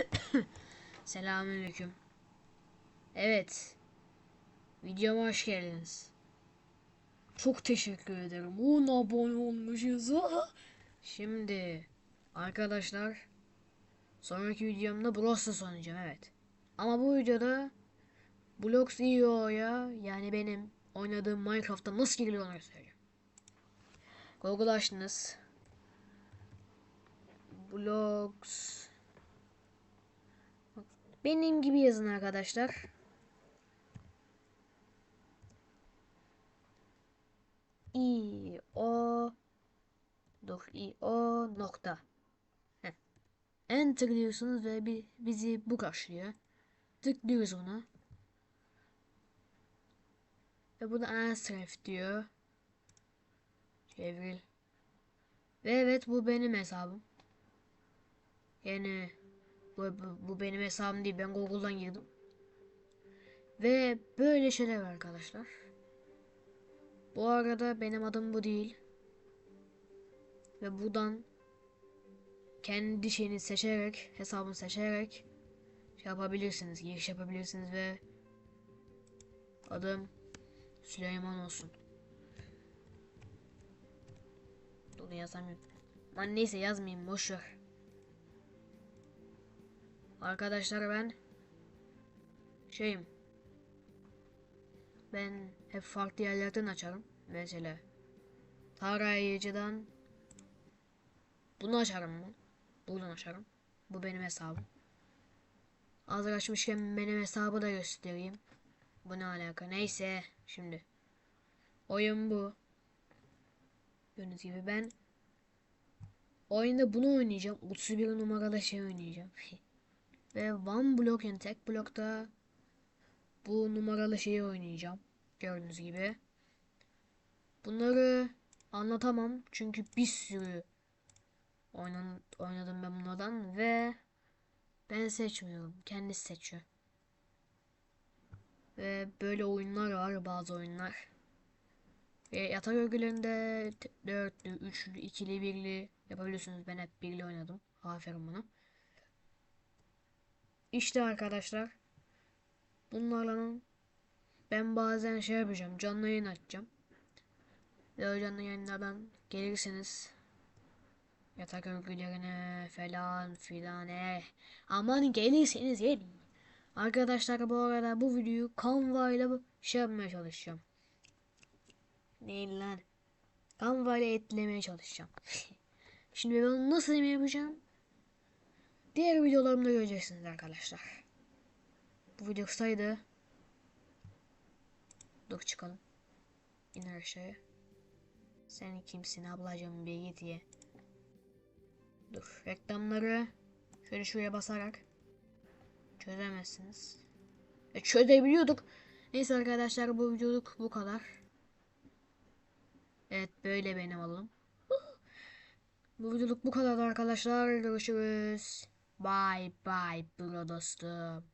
Selamünaleyküm. Evet. Videoma hoş geldiniz. Çok teşekkür ederim. 10 abone olmuşuz. Şimdi arkadaşlar sonraki videomda Brawl Stars oynayacağım evet. Ama bu videoda Blox EO'ya yani benim oynadığım Minecraft'ta nasıl giriliyor onu göstereceğim. Google açtınız. Blogs benim gibi yazın arkadaşlar. i o dur i o nokta. Heh. Enter diyorsunuz ve bi- bizi bu karşılıyor. Tıklıyoruz ona. Ve burada ana sayf diyor. Çevril. Ve evet bu benim hesabım. Yani bu, bu, bu benim hesabım değil. Ben Google'dan girdim. Ve böyle şeyler var arkadaşlar. Bu arada benim adım bu değil. Ve buradan kendi şeyini seçerek, hesabını seçerek şey yapabilirsiniz, giriş yapabilirsiniz ve adım Süleyman olsun. Bunu yazamıyorum. Lan neyse yazmayayım boşver. Arkadaşlar ben şeyim. Ben hep farklı yerlerden açarım. Mesela tarayıcıdan bunu açarım ben. Buradan açarım. Bu benim hesabım. Hazır açmışken benim hesabı da göstereyim. Bu ne alaka? Neyse şimdi. Oyun bu. Gördüğünüz gibi ben oyunda bunu oynayacağım. 31 numaralı şey oynayacağım. Ve one block yani tek blokta bu numaralı şeyi oynayacağım. Gördüğünüz gibi. Bunları anlatamam çünkü bir sürü oynadım ben bunlardan ve ben seçmiyorum. Kendisi seçiyor. Ve böyle oyunlar var bazı oyunlar. Ve yatak örgülerinde 4'lü, 3'lü, 2'li, 1'li yapabiliyorsunuz. Ben hep 1'li oynadım. Aferin bana. İşte arkadaşlar. Bunlarla ben bazen şey yapacağım. Canlı yayın açacağım. Ve o canlı yayınlardan gelirseniz yatak örgülerine falan filan eh. Aman gelirseniz gelin. Arkadaşlar bu arada bu videoyu Canva ile şey yapmaya çalışacağım. Değil lan. Canva ile etlemeye çalışacağım. Şimdi ben onu nasıl yapacağım? Diğer videolarımda göreceksiniz arkadaşlar. Bu video kısaydı. Dur çıkalım. İner aşağıya. Sen kimsin ablacığım bir git ye. Dur reklamları şöyle şuraya basarak çözemezsiniz. E çözebiliyorduk. Neyse arkadaşlar bu videoluk bu kadar. Evet böyle benim alım. Bu videoluk bu kadar arkadaşlar. Görüşürüz. Bye, bye, Bruno.